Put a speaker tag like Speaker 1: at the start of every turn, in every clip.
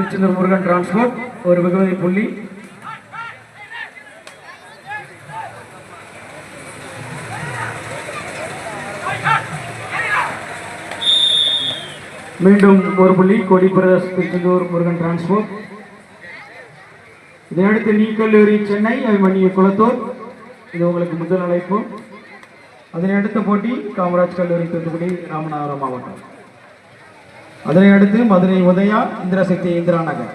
Speaker 1: Tiruchendur Murugan transport ஒரு வெகுமதி புள்ளி. மீண்டும் ஒரு புள்ளி கோடி பிரதர்ஸ் திருச்செந்தூர் முருகன் டிரான்ஸ்போர்ட் இதையடுத்து நீ கல்லூரி சென்னை அபிமன்யு குளத்தூர். இது உங்களுக்கு முதல் அழைப்பு. அதனை அடுத்த போட்டி காமராஜ் கல்லூரி தூத்துக்குடி ராமநாதபுரம் மாவட்டம். அதனை அடுத்து மதுரை உதயா இந்திரசக்தி இந்திரா நகர்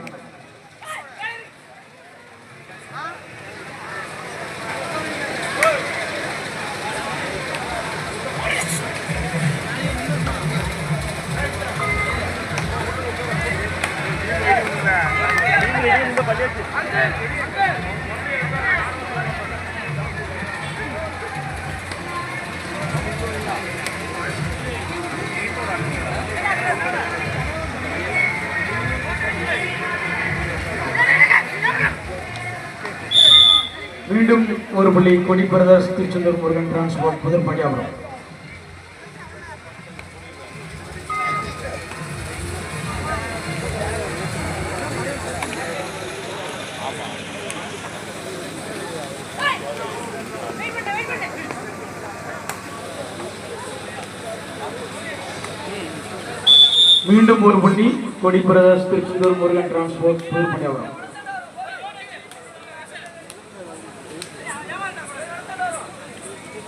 Speaker 1: மீண்டும் ஒரு புள்ளி கொடி பிரதர்ஸ் திருச்செந்தூர் முருகன் டிரான்ஸ்போர்ட் புதன்பட்டியாபுரம் மீண்டும் ஒரு புள்ளி கொடி பிரதர்ஸ் திருச்செந்தூர் முருகன் டிரான்ஸ்போர்ட்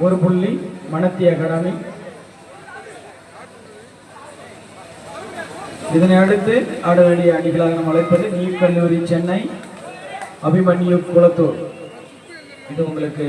Speaker 1: ஒரு புள்ளி மணத்தி அகாடமி இதனை அடுத்து ஆட வேண்டிய அணிகளாக நாம் அழைப்பது நீ கல்லூரி சென்னை அபிமன்யு குளத்தூர். இது உங்களுக்கு